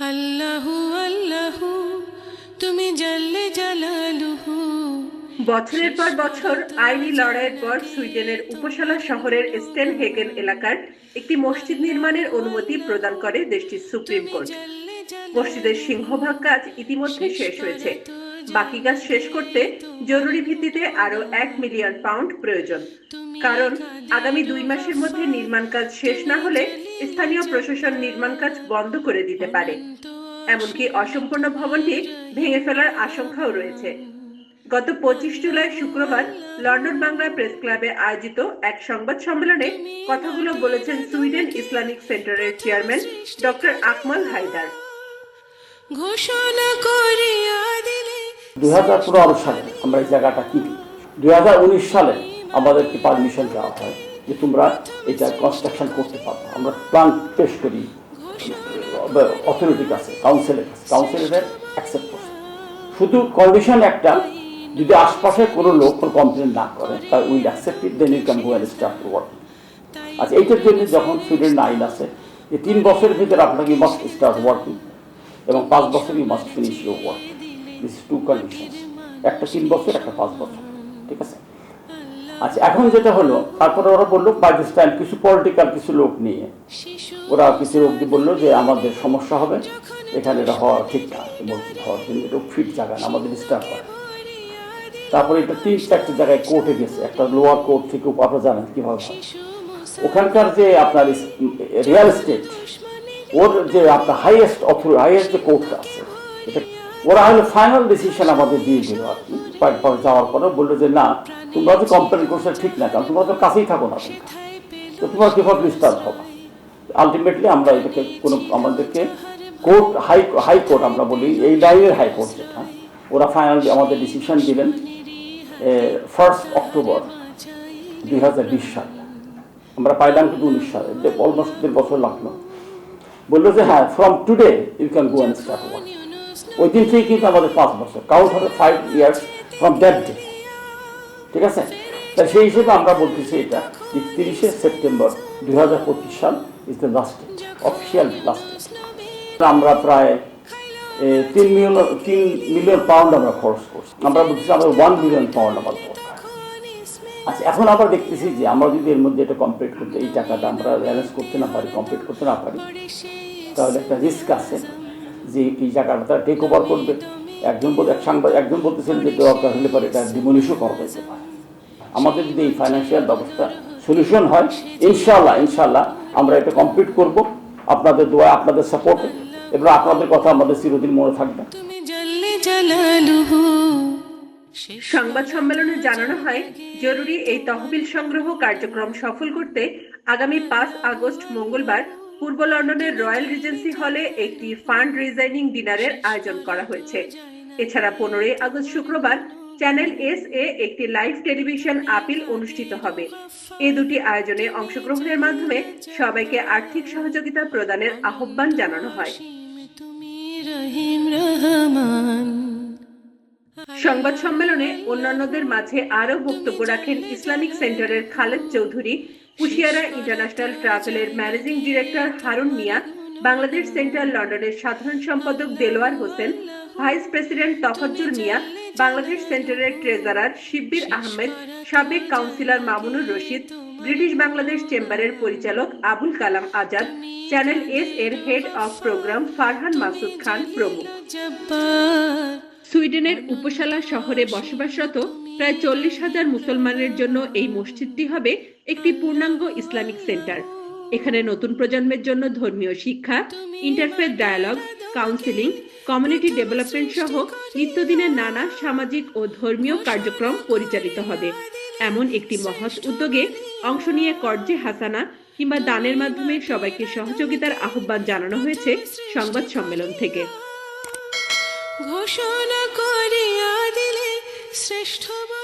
আল্লাহু আল্লাহু তুমি জাল্লে জালালুহু। বছরের পর বছর আইনি লড়াইয়ের পর সুইডেনের উপসালা শহরের স্টেন হেগেন এলাকার একটি মসজিদ নির্মাণের অনুমতি প্রদান করে দেশটির সুপ্রিম কোর্ট। মসজিদের সিংহভাগ কাজ ইতিমধ্যে শেষ হয়েছে। বাকি কাজ শেষ করতে জরুরি ভিত্তিতে আরও এক মিলিয়ন পাউন্ড প্রয়োজন। কারণ আগামী দুই মাসের মধ্যে নির্মাণ কাজ শেষ না হলে স্থানীয় প্রশাসন নির্মাণ কাজ বন্ধ করে দিতে পারে। এমনকি অসম্পূর্ণ ভবনটি ভেঙে ফেলার আশঙ্কাও রয়েছে। গত পঁচিশ জুলাই শুক্রবার লন্ডন বাংলা প্রেস ক্লাবে আয়োজিত এক সংবাদ সম্মেলনে কথাগুলো বলেছেন সুইডেন ইসলামিক সেন্টারের চেয়ারম্যান ডক্টর আকমল হায়দার। ঘোষণা করিয়া হাজার পনেরো সালে আমরা এই জায়গাটা কিনি। দুই হাজার উনিশ সালে আমাদেরকে পারমিশন দেওয়া হয় যে তোমরা এটা কনস্ট্রাকশন করতে পারো। আমরা প্ল্যান পেশ করি অথরিটির কাছে কাউন্সিলের কাছে। কাউন্সিলের অ্যাকসেপ্ট করছে। শুধু কন্ডিশন একটা, যদি আশপাশে কোনো লোক কমপ্লেন না করে তাই will accept it then you can go and start to work আচ্ছা এইটার জন্য যখন সুইডেন আইন আছে যে তিন বছরের ভিতরে আপনাকে মাস্ট স্টার্ট ওয়ার্কিং এবং পাঁচ বছর you must finish your work to condition একটা তিন বছর, একটা পাঁচ বছর, ঠিক আছে? আচ্ছা এখন যেটা হলো, তারপরে ওরা বলল টাইম কিছু পলিটিক্যাল কিছু লোক নিয়ে। ওরা কিছু লোক বলল যে, আমাদের সমস্যা হবে, এখানে এটা হওয়া ঠিক না, মসজিদ হওয়ার জন্য এটা ফিট জায়গা না, আমাদের ডিস্টার্ব করে তারপরে এটা তিন চারটে জায়গায় কোর্টে গেছে, একটা লোয়ার কোর্ট থেকে আপনারা জানেন কীভাবে ওখানকার যে আপনার রিয়েল এস্টেট ওর যে আপনার হাইয়েস্ট অথরিটি হাইয়েস্ট যে কোর্টটা আছে, এটা ওরা হলো ফাইনাল ডিসিশন আমাদের দিয়ে দিল আর কি। পর যাওয়ার পরে বলল যে, না, তোমরা যে কমপ্লেন করছ ঠিক না কারণ তোমরা তো কাছেই থাকো না তো তোমরা কীভাবে ডিস্টার্ব হবে? আলটিমেটলি আমরা এটাকে কোনো, আমাদেরকে কোর্ট হাই হাই কোর্ট আমরা বলি, এই লাইনের হাই কোর্ট যেটা, ওরা ফাইনাল আমাদের ডিসিশন দিলেন ফার্স্ট অক্টোবর দুই হাজার বিশ সালে। আমরা পাইলাম কিন্তু উনিশ সালে অলমোস্ট দেড় বছর লাগল। বলল যে হ্যাঁ from today you can go and start work ওই দিন থেকে কিন্তু আমাদের পাঁচ বছর। কাউন্ট হবে five years from that day ঠিক আছে? তাই সেই হিসেবে আমরা বলতেছি এটা যে তিরিশে সেপ্টেম্বর দুই হাজার পঁচিশ সাল is the last date official last date আমরা প্রায় তিন মিলিয়ন তিন মিলিয়ন পাউন্ড আমরা খরচ করছি। আমরা বলতেছি আমাদের ওয়ান মিলিয়ন পাউন্ড আমার দরকার। আচ্ছা এখন আবার দেখতেছি যে আমরা যদি এর মধ্যে এটা কমপ্লিট করতে, এই টাকাটা আমরা ব্যালেন্স করতে না পারি কমপ্লিট করতে না পারি, তাহলে একটা রিস্ক আছে। যে এই জায়গাটা তারা টেক ওভার করবে। একজন বল এক সাংবাদিক একজন বলতেছেন যে দরকার হলে পরে এটা ডিমোলিশও করা যেতে পারে আমাদের যদি এই ফাইন্যান্সিয়াল ব্যবস্থা সলিউশন হয় ইনশাল্লাহ ইনশাল্লাহ আমরা এটা কমপ্লিট করব। আপনাদের দোয়া, আপনাদের সাপোর্টে এবং আপনাদের কথা আমাদের চিরদিন মনে থাকবে। সংবাদ সম্মেলনে জানানো হয়, জরুরি এই তহবিল সংগ্রহ কার্যক্রম সফল করতে আগামী পাঁচ আগস্ট মঙ্গলবার পূর্ব লন্ডনের রয়্যাল রিজেন্সি হলে একটি ফান্ড রিজাইনিং ডিনারের আয়োজন করা হয়েছে। এছাড়া পনেরোই আগস্ট শুক্রবার চ্যানেল এস এ একটি লাইভ টেলিভিশন আপিল অনুষ্ঠিত হবে। এই দুটি আয়োজনে অংশগ্রহণের মাধ্যমে সবাইকে আর্থিক সহযোগিতা প্রদানের আহ্বান জানানো হয়। সংবাদ সম্মেলনে অন্যান্যদের মাঝে আরও বক্তব্য রাখেন ইসলামিক সেন্টারের খালেদ চৌধুরী কুশিয়ারা ইন্টারন্যাশনাল ট্রাভেলের managing director Harun Mia, Bangladesh centre লন্ডনের সাধারণ সম্পাদক দেলোয়ার হোসেন, ভাইস প্রেসিডেন্ট তফাজ্জুল মিয়া, বাংলাদেশ সেন্টারের ট্রেজারার শিব্বির আহমেদ, সাবেক কাউন্সিলর মামুনুর রশিদ, ব্রিটিশ বাংলাদেশ চেম্বারের পরিচালক আবুল কালাম আজাদ, চ্যানেল এস এর head of programme Farhan Masud Khan প্রমুখ। সুইডেনের উপসালা শহরে বসবাসরত প্রায় চল্লিশ হাজার মুসলমানের জন্য এই মসজিদটি হবে একটি পূর্ণাঙ্গ ইসলামিক সেন্টার। এখানে নতুন প্রজন্মের জন্য ধর্মীয় শিক্ষা interfaith dialogue counselling community development সহ নিত্যদিনের নানা সামাজিক ও ধর্মীয় কার্যক্রম পরিচালিত হবে। এমন একটি মহৎ উদ্যোগে অংশ নিয়ে কর্জে হাসানা কিংবা দানের মাধ্যমে সবাইকে সহযোগিতার আহ্বান জানানো হয়েছে সংবাদ সম্মেলন থেকে। ঘোষণা শ্রেষ্ঠ বলে